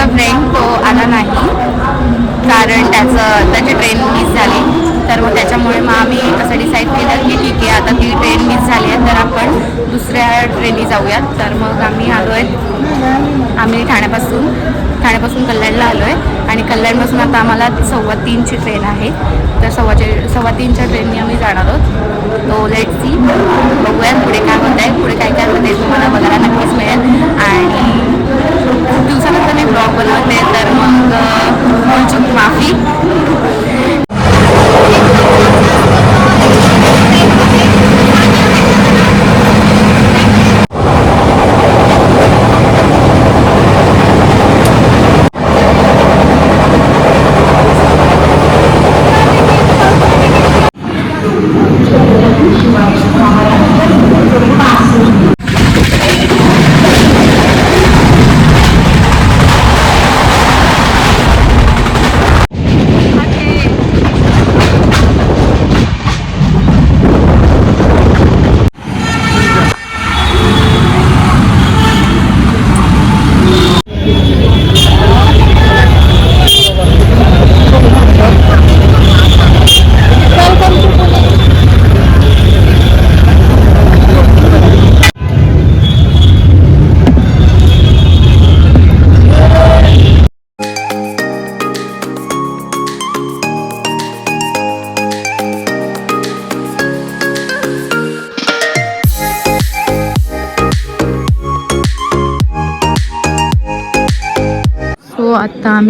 म्हणजेच फ्रेंड तो आला नाही. कारण त्याचं त्याची ट्रेन मिस झाली. तर मग त्याच्यामुळे मग आम्ही असं डिसाईड केलं की ठीक आहे आता ती ट्रेन मिस झाली आहे तर आपण दुसऱ्या ट्रेननी जाऊयात. तर मग आम्ही आलो आहे आम्ही ठाण्यापासून ठाण्यापासून कल्याणला आलो आहे आणि कल्याणपासून आता आम्हाला सव्वा तीनची ट्रेन आहे. तर सव्वाचे सव्वा तीनच्या ट्रेननी आम्ही जाणार आहोत. तो लेट सी बघूयात पुढे काय होत आहे पुढे काय काय होतं तुम्हाला बघायला नक्कीच मिळेल. आणि खूप दिवसानंतर मी ब्लॉग बनवते तर मग अ, माफी.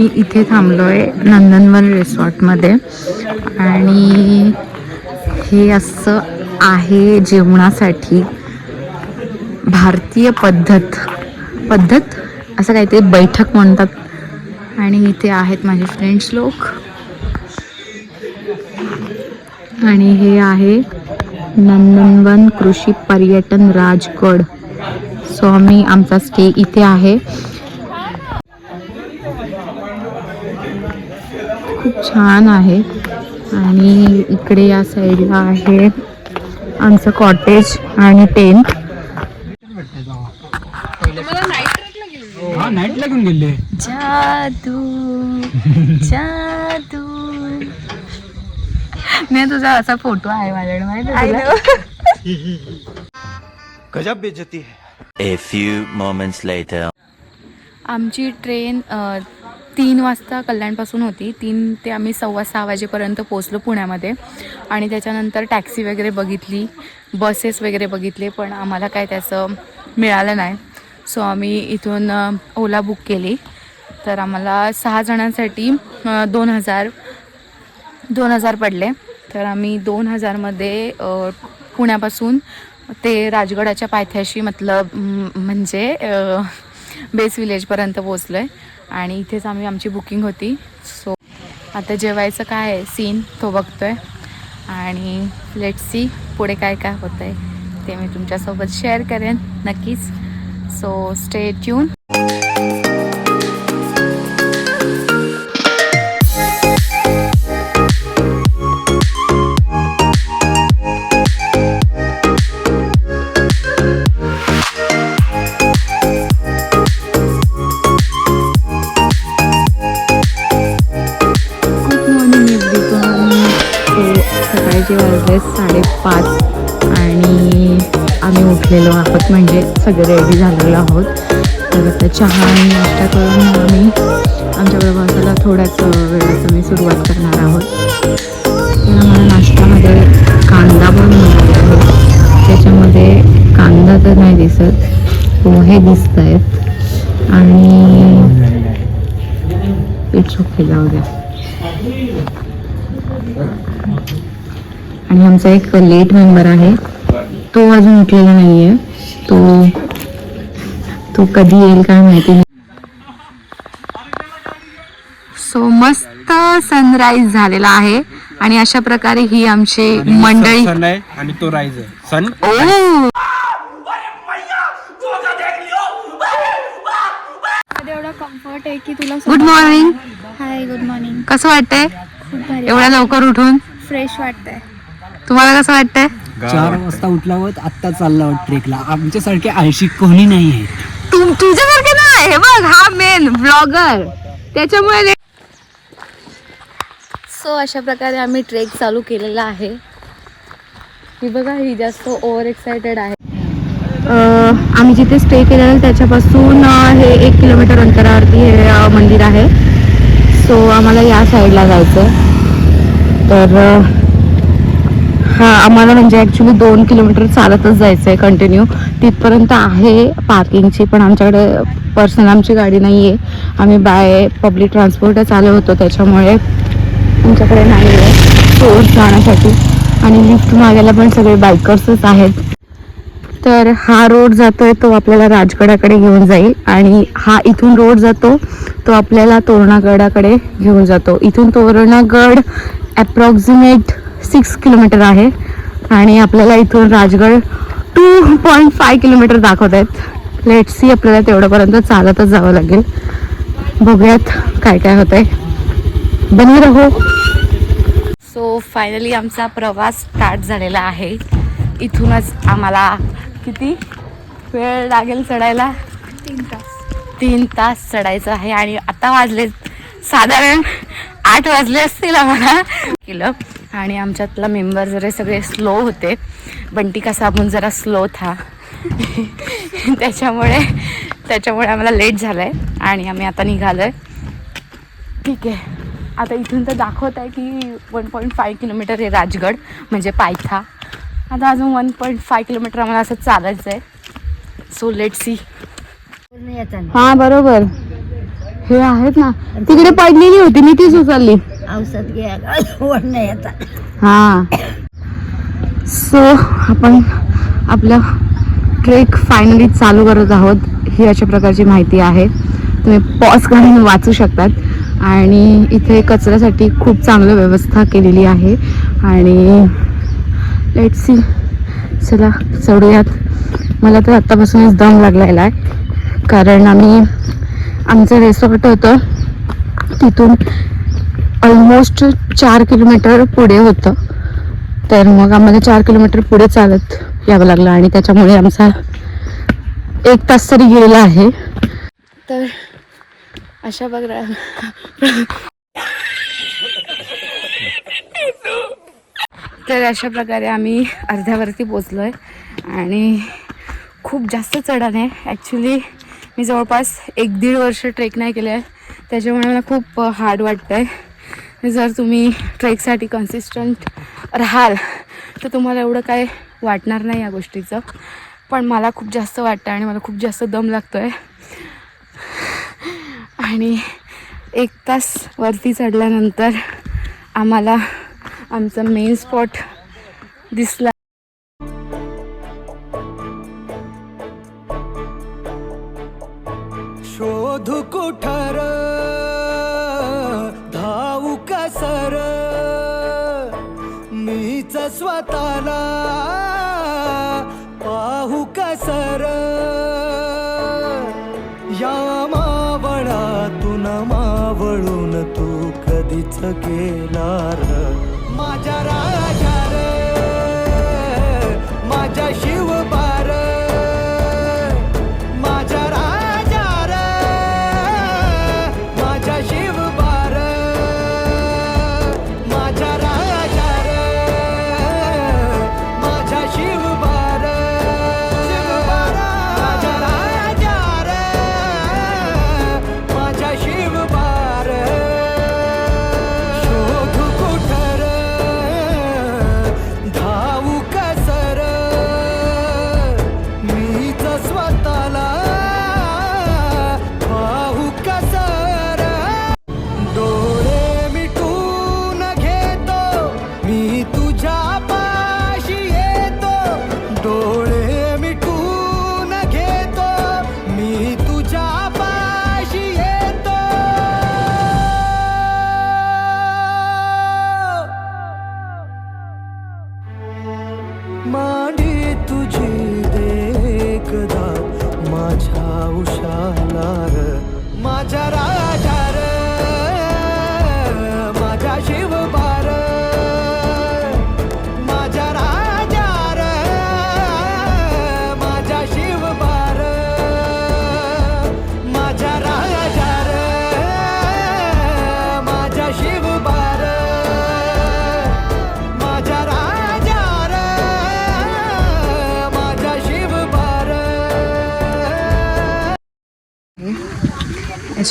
मी इथे थांबलो आहे नंदनवन रिसॉर्टमध्ये. आणि हे असं आहे जेवणासाठी भारतीय पद्धत. पद्धत? असं काहीतरी बैठक म्हणतात. आणि इथे आहेत माझे फ्रेंड्स लोक. आणि हे आहे नंदनवन कृषी पर्यटन राजगड. सो आम्ही आमचा स्टे इथे आहे. खूप छान आहे. आणि इकडे या साईडला आहे आमचं कॉटेज आणि टेंट हा नाईट लागून गेले. जादू जादू. नाही तुझा असा फोटो आहे माझ्याकडे माहिती? गजब बेइज्जती है। A few moments later. आमची ट्रेन तीन वाजता कल्याणपासून होती. तीन ते आम्ही सव्वा सहा वाजेपर्यंत पोचलो पुण्यामध्ये. आणि त्याच्यानंतर टॅक्सी वगैरे बघितली बसेस वगैरे बघितले पण आम्हाला काय त्याचं मिळालं नाही. सो आम्ही इथून ओला बुक केली. तर आम्हाला सहा जणांसाठी दोन हजार दोन हजार पडले. तर आम्ही दोन हजारमध्ये पुण्यापासून ते राजगडाच्या पायथ्याशी मतलब म्हणजे बेस विलेजपर्यंत पोचलो आहे आणि इथेच आम्ही आमची बुकिंग होती. सो आता जेवायचं काय आहे? सीन तो बघतो आहे आणि लेट सी पुढे काय काय होतं आहे ते मी तुमच्यासोबत शेअर करेन नक्कीच. सो स्टे ट्यून आम्ही आहोत म्हणजे सगळे रेडी झालेलो आहोत. तर आता चहा आणि नाश्ता करून आम्ही आमच्या प्रवासाला थोड्याच वेळात आम्ही सुरुवात करणार आहोत. तर आम्हाला नाश्त्यामध्ये कांदा पण मिळाला आहे. त्याच्यामध्ये कांदा तर नाही दिसत पोहे दिसत आहेत आणि इच्छुक जाऊ द्या. आणि आमचा एक लेट मेंबर आहे. तो अजून उठलेला नाहीये. तो तो कधी येईल काय माहिती नाही. सो मस्त सनराईज झालेला आहे. आणि अशा प्रकारे ही आमची मंडळी सन आहे आणि तो राईज आहे. सन ओ! एवढा कम्फर्ट आहे की तुला good morning hi good morning कसं वाटतंय? खूप भारी. एवढ्या लवकर उठून? फ्रेश वाटतंय. तुम्हाला कसं वाटतंय? चार वाजता उठला होत आत्ता चालला होत ट्रेकला. आमच्यासारखे आळशी कोणी नाही आहे. तुम तुझ्यासारखे नाही हे बघ हा मेन ब्लॉगर त्याच्यामुळे सो अशा प्रकारे आम्ही ट्रेक चालू केलेला आहे. ही बघा ही जास्त ओव्हर एक्सायटेड आहे आम्ही जिथे स्टे केलेलं त्याच्यापासून हे एक किलोमीटर अंतरावरती हे मंदिर आहे. सो आम्हाला या साईडला जायचं तर हा आम्हाला म्हणजे ॲक्च्युली दोन किलोमीटर चालतच जायचं आहे कंटिन्यू तिथपर्यंत आहे पार्किंगची पण आमच्याकडे पर्सनल आमची गाडी नाही आहे आम्ही बाय पब्लिक ट्रान्सपोर्टच आलो होतो त्याच्यामुळे आमच्याकडे नाही आहे सोर्स जाण्यासाठी. आणि लिफ्ट मागायला पण सगळे बायकर्सच आहेत. तर हा रोड जातोय तो आपल्याला राजगडाकडे घेऊन जाईल. आणि हा इथून रोड जातो तो आपल्याला तोरणागडाकडे घेऊन जातो. इथून तोरणागड अप्रॉक्झिमेट सिक्स किलोमीटर आहे आणि आपल्याला इथून Rajgad two point five kilometre दाखवत आहेत. लेट सी आपल्याला तेवढ्यापर्यंत चालतच जावं लागेल. बघूयात काय काय होतंय. बनी राहो. सो फायनली आमचा प्रवास स्टार्ट झालेला आहे. इथूनच आम्हाला किती वेळ लागेल चढायला? तीन तास. तीन तास चढायचं आहे आणि आता वाजले साधारण आठ वाजले असतील आम्हाला. केलं. आणि आमच्यातला मेंबर जरा सगळे स्लो होते. बंटी का साबून जरा स्लो था. त्याच्यामुळे त्याच्यामुळे आम्हाला लेट झालं आहे आणि आम्ही आता निघालो आहे ठीक आहे. आता इथून तर दाखवत आहे की वन पॉईंट फाय किलोमीटर आहे राजगड म्हणजे पायथा. आता अजून वन पॉईंट फाय किलोमीटर आम्हाला असं चालायचं आहे सो लेट सी हा बरोबर. हे आहेत ना तिकडे पडलेली होती मी तीच उचलली औषध घ्यायला हा. सो आपण आपलं ट्रेक फायनली चालू करत आहोत. ही अशा प्रकारची माहिती आहे. तुम्ही पॉज करून वाचू शकतात. आणि इथे कचऱ्यासाठी खूप चांगली व्यवस्था केलेली आहे. आणि लेट सी चला चढूयात मला तर आत्तापासूनच दम लागलेला आहे. कारण आम्ही आमचं रेसॉर्ट होतं. तिथून ऑलमोस्ट चार किलोमीटर पुढे होतं. तर मग आम्हाला चार किलोमीटर पुढे चालत यावं लागलं आणि त्याच्यामुळे आमचा एक तास तरी गेलेला आहे. तर अशा बघा. तर अशा प्रकारे आम्ही अर्ध्यावरती पोचलो आहे आणि खूप जास्त चढण आहे ॲक्च्युली मी जवळपास एक दीड वर्ष ट्रेक नाही केलं आहे. त्याच्यामुळे मला खूप हार्ड वाटतं आहे जर तुम्ही ट्रेकसाठी कन्सिस्टंट राहाल तर तुम्हाला एवढं काय वाटणार नाही या गोष्टीचं. पण मला खूप जास्त वाटतं आणि मला खूप जास्त दम लागतो आहे आणि एक तास वरती चढल्यानंतर आम्हाला आमचा मेन स्पॉट दिसला. या मावळातून मावळून तू कधीच गेला र माझ्या राजा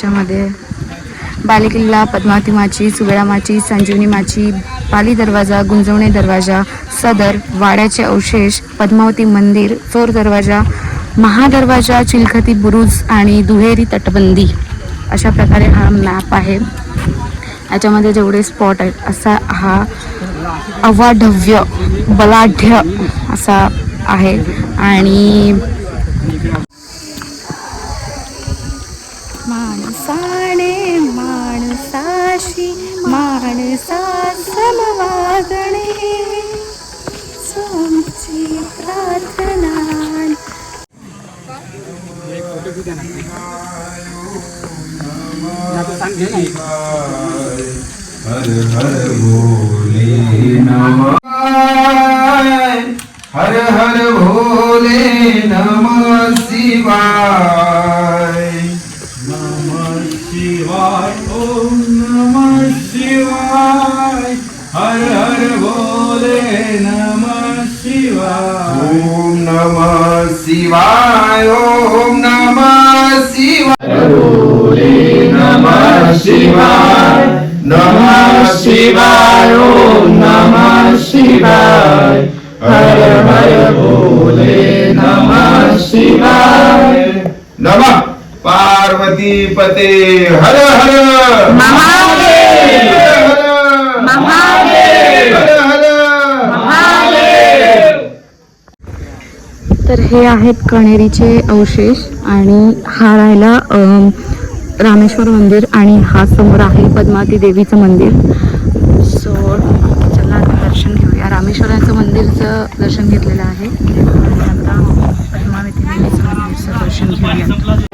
याच्यामध्ये बालेकिल्ला पद्मावती माची सुगडा माची संजीवनी माची पाली दरवाजा गुंजवणे दरवाजा सदर वाड्याचे अवशेष पद्मावती मंदिर चोर दरवाजा महादरवाजा चिलखती बुरुज आणि दुहेरी तटबंदी. अशा प्रकारे हा मॅप आहे. याच्यामध्ये जेवढे स्पॉट आहेत असा हा अवाढव्य बलाढ्य असा आहे. आणि समवागणे सोमची प्रार्थना. हर शिवाय। हर हर भोले नम शिवाय। नम। पार्वती पते हर हर। महादेव। महादेव। हर हर। तर हे आहेत कणेरीचे अवशेष आणि हा राहिला रामेश्वर मंदिर आणि हा समोर आहे पद्मावती देवीचं मंदिर. सो घेऊया मंदिरचं दर्शन घेतलेलं आहे. आणि आता पद्मावती देवीचं मंदिरचं दर्शन घेऊया.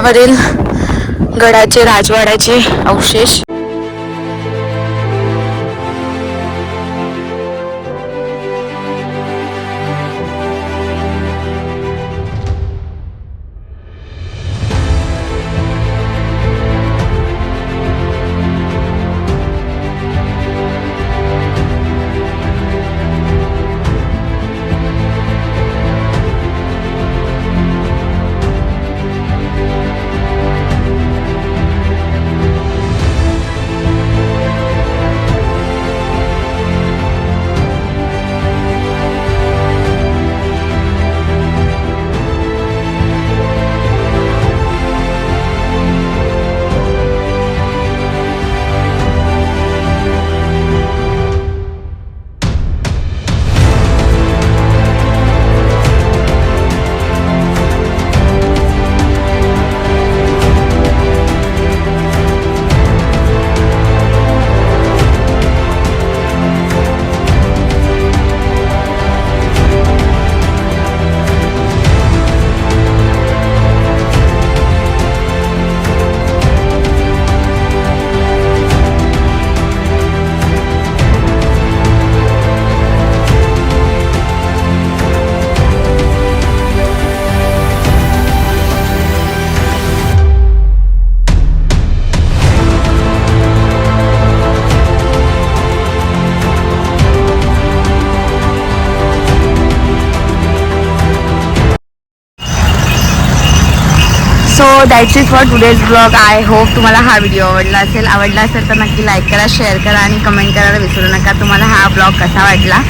गडावरील गडाचे राजवाड्याचे अवशेष. That's is for today's blog I hope तुम्हाला हा व्हिडिओ आवडला असेल. आवडला असेल तर नक्की लाईक करा शेअर करा आणि कमेंट करायला विसरू नका. तुम्हाला हा ब्लॉग कसा वाटला?